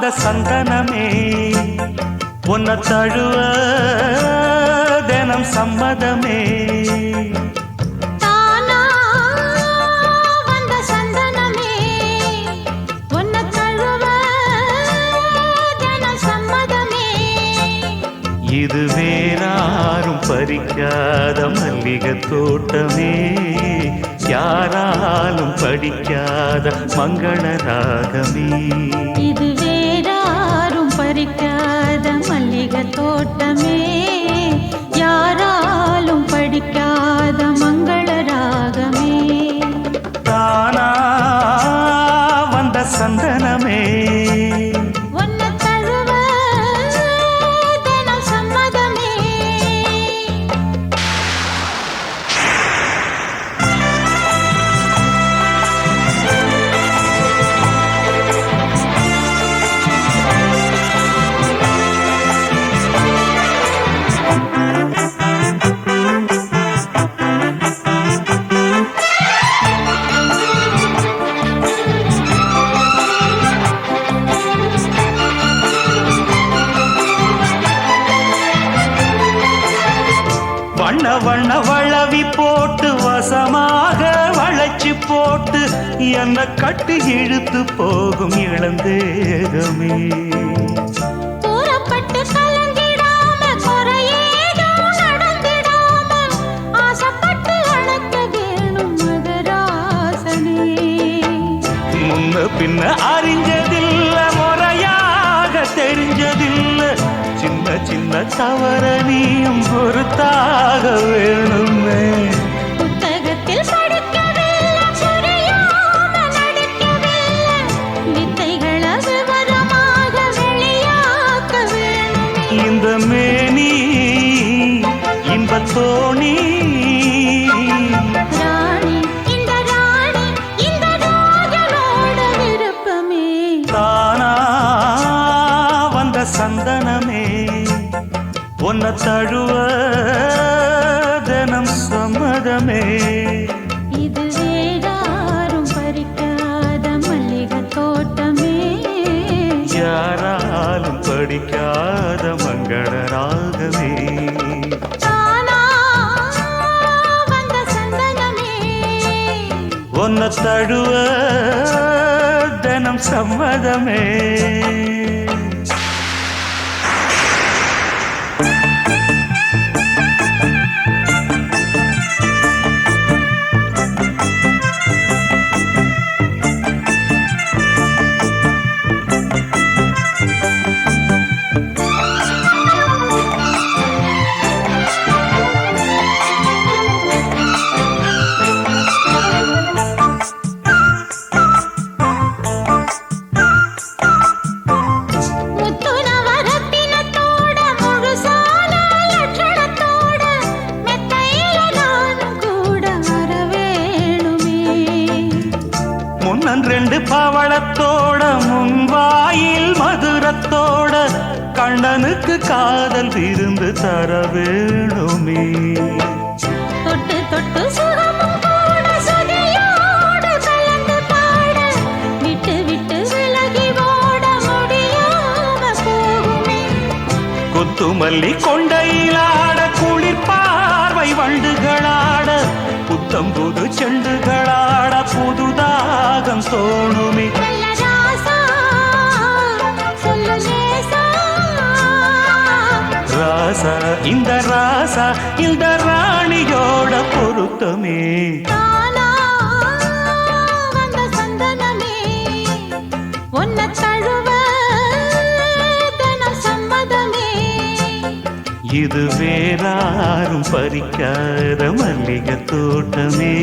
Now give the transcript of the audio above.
வந்த சந்தனமே. உன்னை தழுவ தினம் சம்மதமே. இது வேறாரும் பறிக்காத மல்லிகை தோட்டமே. யாராலும் படிக்காத மங்கள ராகமே. வண்ண வண்ண வளவி போட்டு வசமாக வளைச்சு போட்டு என்ன கட்டி இழுத்து போகும் இளந்தேகமே. பின்ன அறிஞ்சதில்ல முறையாக தெரிஞ்சதில்ல. சின்ன சின்ன தவற நீயும் பொறுத்தாக வேணுமே. இந்த மேனி இன்பத்தோணி உன்னை தழுவ தினம் சம்மதமே. இது வேறாரும் பறிக்காத மல்லிகை தோட்டமே. யாராலும் படிக்காத மங்கள ராகமே உன்னை தழுவ தினம் சம்மதமே. முன்னன் ரெண்டு பவளத்தோட முன்வாயில் மதுரத்தோட கண்ணனுக்கு காதல் விருந்து தர வேணுமே. தொட்டு தொட்டு கொத்துமல்லி கொண்டையிலாட குளிர் பார்வை வண்டுகளாட புத்தம் புது செண்டுகளாட சோணுமே ராசா இந்த ராசா இந்த ராணியோட பொருத்தமே. இது வேறாரும் பறிக்காத மல்லிகை தோட்டமே.